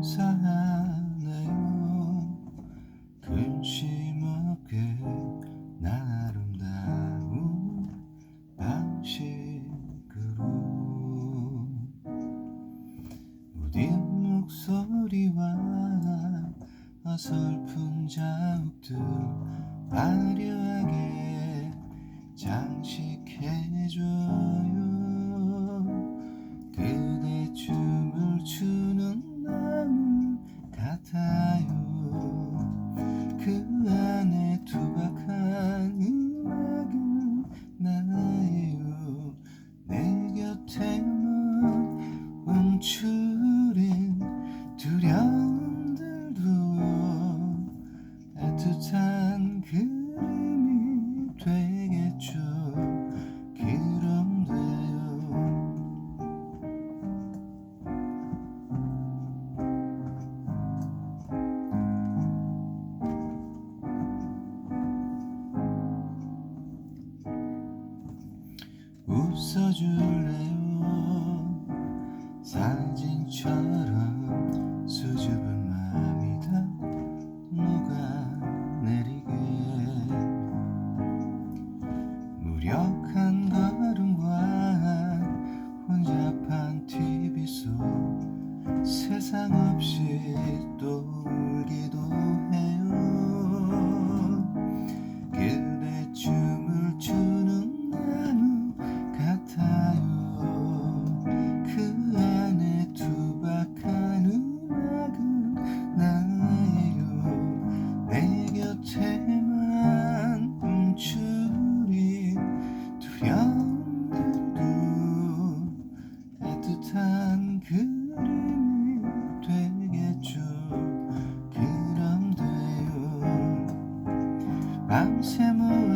감사하네요? 근심 없게 나름다운 방식으로 무딘 목소리와 어설픈 자욱들 화려 그안 웃어줄래요? 사진처럼 수줍은 마음이 다. 녹아내리게? 무력한 걸음과 혼잡한 TV 속 세상 없이 또 울기도 해 한 그림이 되겠죠. 그럼 돼요. 모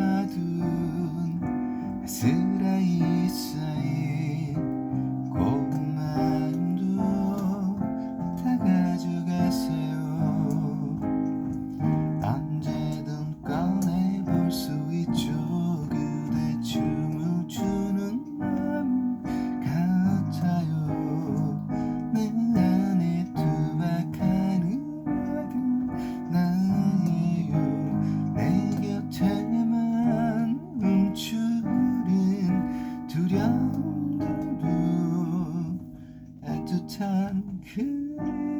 애틋한 그림이 돼